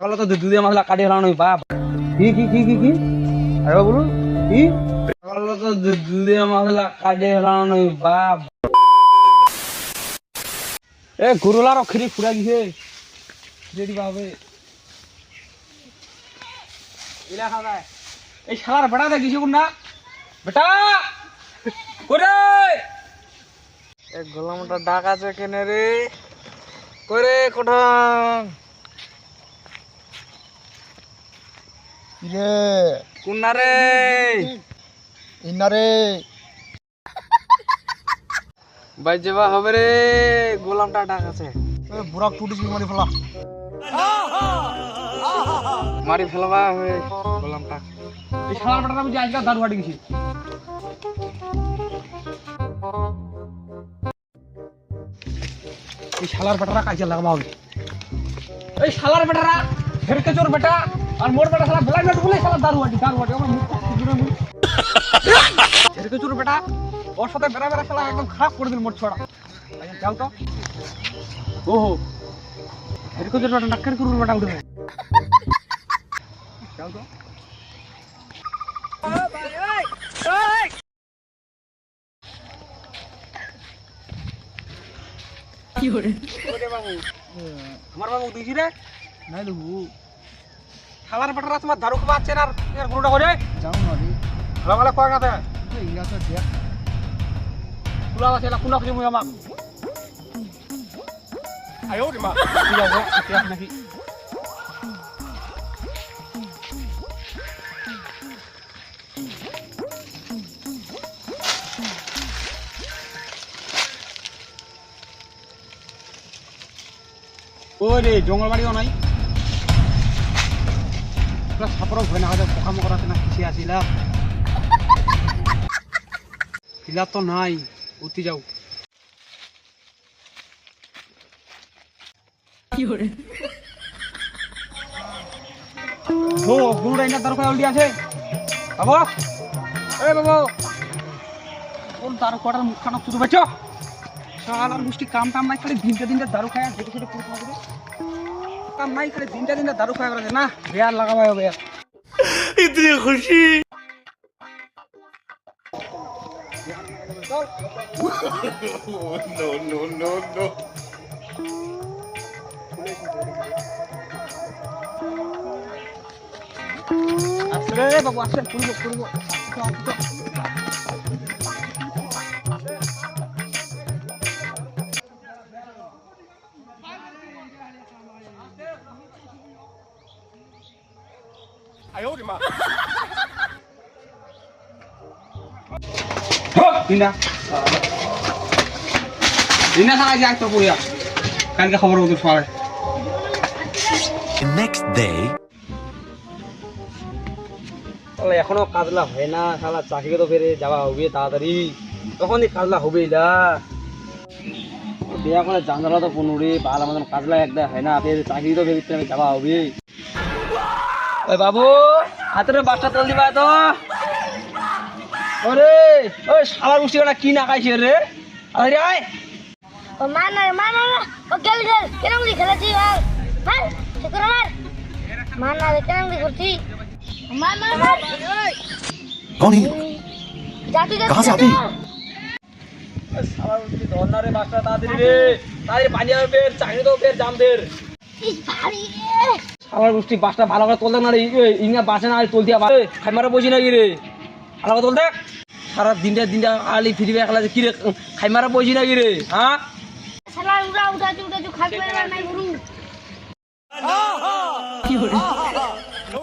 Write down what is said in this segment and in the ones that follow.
সকালে তো দুধে কাটি বাপ। কি কি কি কি কি? আরে কি? সকালে তো দুধে কাটি এ গুরুলা রেডি খাওয়া এই শালার বেটা কোন না বেটা! করে এ গোলামটা ডাক আছে কেনে রে? করে কোঠান রে কোন না রে ইনারে বাই যাবা হবে রে। গোলামটা ডাক আছে এ বুড়াক টুটিস মারি ফেলা। মারি ফেলবা হবে গোলামটা এই শালার বেটাটা বুঝি আজকাল দারু হাটি গেছি। এই শালার বেটারা কাজে লাগাবো হবে। এই শালার বেটারা হেরকে চোর বেটা। আর মোর বেটা শালা বেলা বেট বলে শালা দারু হাটি দারু হাটি আমার মুখ। হেরকে চোর বেটা ওর সাথে বেড়া বেড়া শালা একদম খারাপ করে দিল মোর ছড়া যাও তো। ওহো। হেরকে চোর বেটা নাক্কের করুন বেটা উঠে যাও তো। আমার বাবু দিছি রে। নাই দেবু খালার বেটারা তোমার দারু আছে আর এর গুরুটা করে যাও না রে। ভালো ভালো কয় না এ ইয়া তো দেখ। কুলা আছে না কুলা খুঁজে মুই আমাক আয়ো রে মা। ঠিক আছে ঠিক আছে নাকি। ও জঙ্গল বাড়িও নাই? পুরা সাপর ভয় না পোকা মকর আছে না কিসে আসিলা তো নাই উঠি যাও। ও গুরু ডাইনা তার কয় উল্টি আছে বাবা বাবা। কোন তার শালার মুষ্টি কাম টাম নাই খালি দিনটা দিনটা দারু খায় হেঁটে হেঁটে পুরো কাম নাই খালি দিনটা দিনটা দারু খায় করে না বেয়ার লাগাবা বেয়ার। আসলে রে বাবু আসলে যাই তো কালকে খবর হতো সবাই তাহলে এখনও কাজলা হয় না শালা চাকরিকে তো ফেরে যাওয়া হবে তাড়াতাড়ি। তখনই কাজলা হবে না বিয়া করে জানলা তো পনেরো ভালো মতন কাজলা একটা হয় না ফের চাকরি তো ফের যাওয়া হবে। ওই বাবু হাতের বাচ্চা তোল দিবা তো ওরে ওই শালা বুঝতে না কি না খাইছে রে আরে আয় ও মার না মার না না। ও গেল গেল কেন গুলি খেলেছি মার মার সে করে মার মার না রে কেন গুলি করছি মার মার মার कौन है জাতি জাতি कहाँ से आते हैं? শালা বুঝতে ধরনারে বাচ্চা তাড়াতাড়ি রে তাড়াতাড়ি পানি হবে ফের চাকরি তো ফের জাম ফের ইস ভারী রে আমার গোষ্ঠী বাসটা ভালো করে তোলতে না রে ই- ইংরা বাসে না তুলতে আবার খাইমারা বসি নাকি রে? ভালো করে তোলতে সারা দিনটা দিনটা আলি ফিরিবে একলা যে কি রে খাইমারা বসি নাকি রে হ্যাঁ?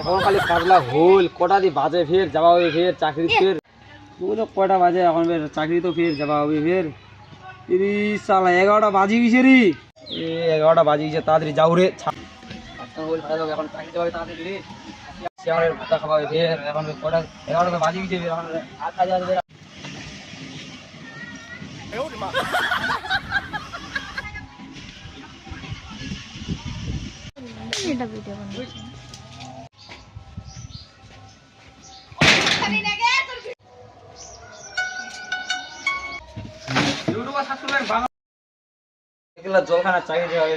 এখন খালি কাজলা হল কটা দি বাজে ফের যাওয়া হবে ফের চাকরি ফের। তো কয়টা বাজে এখন ফের চাকরি তো ফের যাওয়া হবে ফের। তিরিশ সালা এগারোটা বাজি গেছে রে। এ এগারোটা বাজি গেছে তাড়াতাড়ি যাও রে এখন তাড়াতাড়ি ভাতা খাওয়া এখন কটা বাজি গেছে এখন এটা ভিডিও বানাচ্ছি। জলখানা চাকরি হবে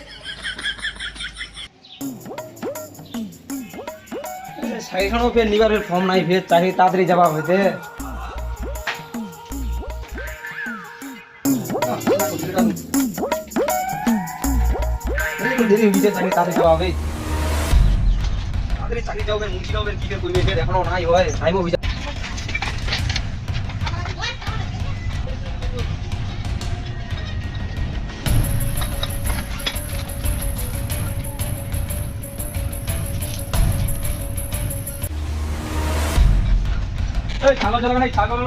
সাইখানো ফের নিবার ফর্ম নাই ফের চাহি তাড়াতাড়ি যাবা হইতে দেরি হইছে চাহি তাড়াতাড়ি যাওয়া হবে। তাড়াতাড়ি চাকরি যাবে মুন্সি যাবে কি করে করবে ফের এখনও নাই হয় টাইম হইছে ছাগল চলবে না ছাগল।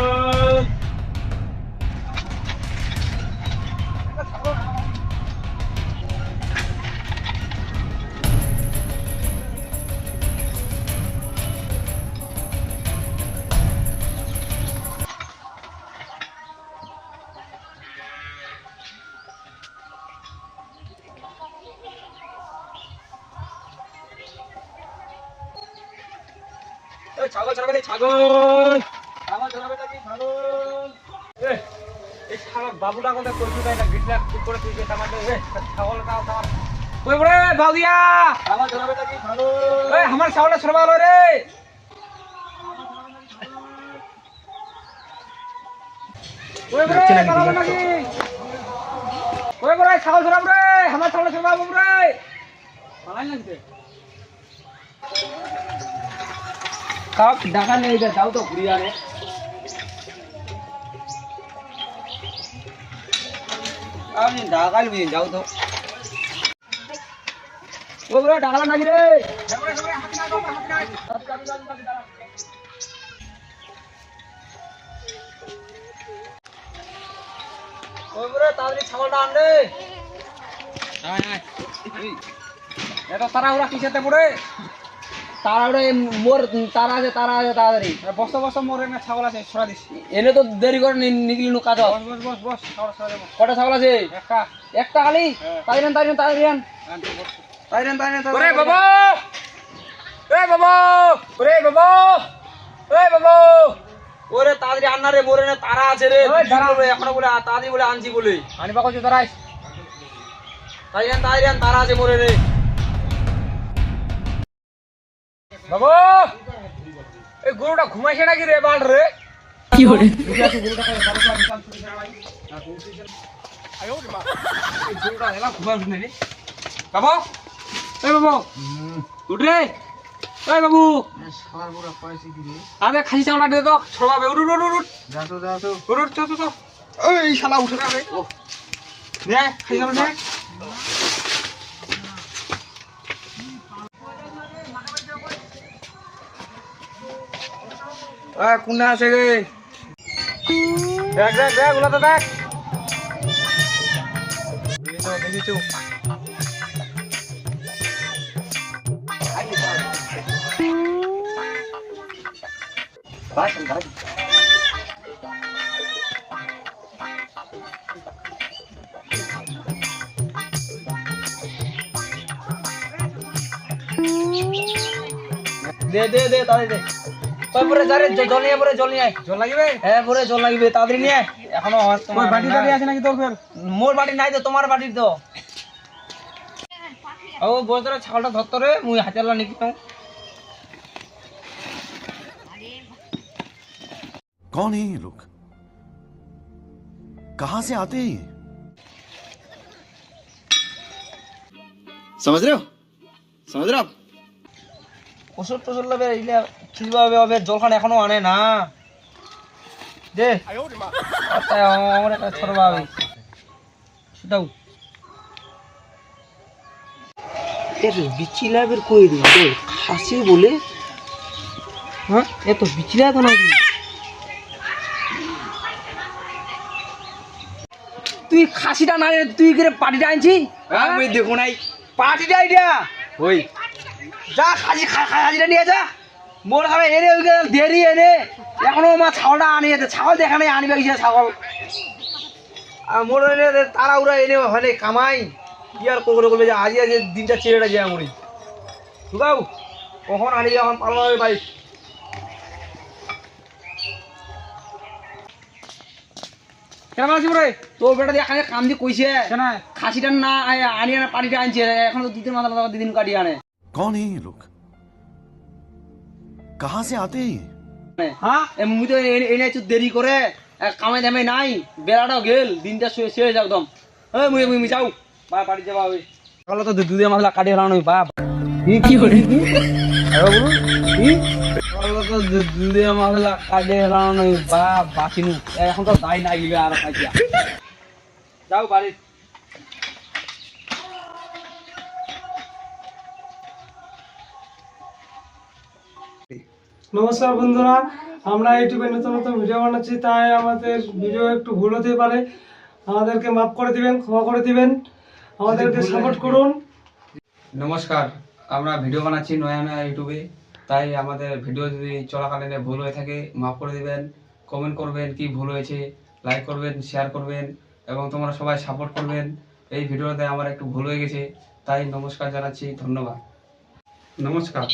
এই ছাগল ছাগল ছাগল। বাবুটা কোথায় কইছু তাই না গিটলা ঠিক করে তুই যেটা মানে ছাগল দাও দাও কই বড়ে বাউদিয়া! ছাগল চলবে নাকি? ছাগল এই আমার ছাগলটা ছড়বা রে। কই বড়ে ছাগল নাকি কই বড়ে ছাগল ছড়াব রে আমার ছাগল ছড়বা রে। পালাই লাগছে। কাপ ঢাকা নেই যা যাও তো ঘুরিয়ে আনে। আমি ঢাকাল বুঝি যাও তো। ও বড় ঢাকাল নাকি রে? ওই তাড়াতাড়ি ছাগলটা আন রে। এত তাড়াহুড়া কিসেতে পড়ে তাড়াহুড়া মোর তারা আছে তারা আছে তাড়াতাড়ি বসো বসো মোর এখানে ছাগল আছে ছড়া দিস। এনে তো দেরি করে নিকলি নু কাজ। বস বস বস বস ছাগল ছড়া দেবো কটা ছাগল আছে? একটা। একটা খালি? তাই নেন তাই নেন তাই নেন তাই নেন তাই নেন ওরে বাবা! এ বাবা! ওরে বাবা! বাবা! ওরে তাড়াতাড়ি রে মোরে না তারা আছে রে। এখনও বলে তাড়াতাড়ি বলে আনছি বলে। আনিবা কইছো দাঁড়াই তাই নেন তারা আছে মোরে রে বাবু এই গরুটা ঘুমাইছে নাকি রে বাল রে? কি করে বাবু এই বাবু উঠ রে। এই বাবু। আরে খাসি চামড়া দে তো ছড়াবে উঠ উঠ উঠ যা তো যা তো। চল চল চল এই শালা উঠে না রে। ও নে খাসি চামড়া নে। আ কোনটা আছে রে দেখ দেখ দেখ ওলা তো দেখ দেখিছো দে দে দে তাড়াতাড়ি দে কই পরে যারে জ- জল নিয়ে পরে জল নিয়ে আয় জল লাগবে হ্যাঁ পরে জল লাগবে তাড়াতাড়ি নিয়ে আয় এখনো আমার তোমার বাটি টাটি আছে নাকি তোর ফের মোর বাটি নাই তো তোমার বাটির তো ও বলতরা ছাগলটা ধরতো রে মুই হাতেলা নিকি তো कौन है ये लोग कहां से आते हैं ये? समझ रहे हो समझ रहे हो आप ওষুধ টষুধ লবে ইলে খিলবা হবে? জলখান এখনও আনে না। দে। আচ্ছা, আমার একটা ছোট ভাবে দাও এর কই দিন? খাসি বলে। হ্যাঁ? এত বিচিলা তো নাকি? তুই খাসিটা না তুই করে পাটিটা আনছি আমি দেখো নাই। পাটিটা এটা ওই। যা খাসি খা খাসিটা নিয়ে যা। মোর খাবে এনে দেরি এনে। এখনও মা ছাগলটা আনি যেতে ছাগল দেখানে আনিবে গেছে ছাগল? আর মোর এনে তারা উড়া এনে হলে কামাই। কি আর করে করবে যে আজই আজকে দিনটা ছেড়েটা যায় মরি ঢুকাও। কখন আনি এখন পালো হবে বাইক কেমন আছি রে? তোর বেটা দিয়ে এখানে কাম দিয়ে কইছে। কেন? খাসিটা না আ- আনি আনা পানিটা আনছে। এখন তো দুদিন মাথা মাথা দুদিন কাটিয়ে আনে। कौन है ये लोग कहाँ से आते हैं ये? হ্যাঁ মুই তো এনে এনে একটু দেরি করে এক কামে দামে নাই বেলাটাও গেল দিনটা শুয়ে শেষ একদম এই মুই মুই মুই যাও বা বাড়ি যাবা ওই সকালে তো দুধে মশলা কাটি হলাম বাপ কি কি করে কি আরে বলু কি সকালে তো দুধে মশলা কাটি হলাম বাপ বাকিনু এখন তো দাই না গিলে আর খাইয়া যাও বাড়ি নমস্কার বন্ধুরা আমরা ইউটিউবে নতুন নতুন ভিডিও বানাচ্ছি তাই আমাদের ভিডিও একটু ভুল হতে পারে। আমাদেরকে মাফ করে দিবেন ক্ষমা করে দিবেন। আমাদেরকে সাপোর্ট করুন। নমস্কার আমরা ভিডিও বানাচ্ছি নয়া নয়া ইউটিউবে তাই আমাদের ভিডিও যদি চলাকালীন ভুল হয়ে থাকে মাফ করে দিবেন কমেন্ট করবেন কি ভুল হয়েছে লাইক করবেন শেয়ার করবেন এবং তোমরা সবাই সাপোর্ট করবেন। এই ভিডিওতে আমার একটু ভুল হয়ে গেছে তাই নমস্কার জানাচ্ছি ধন্যবাদ। নমস্কার।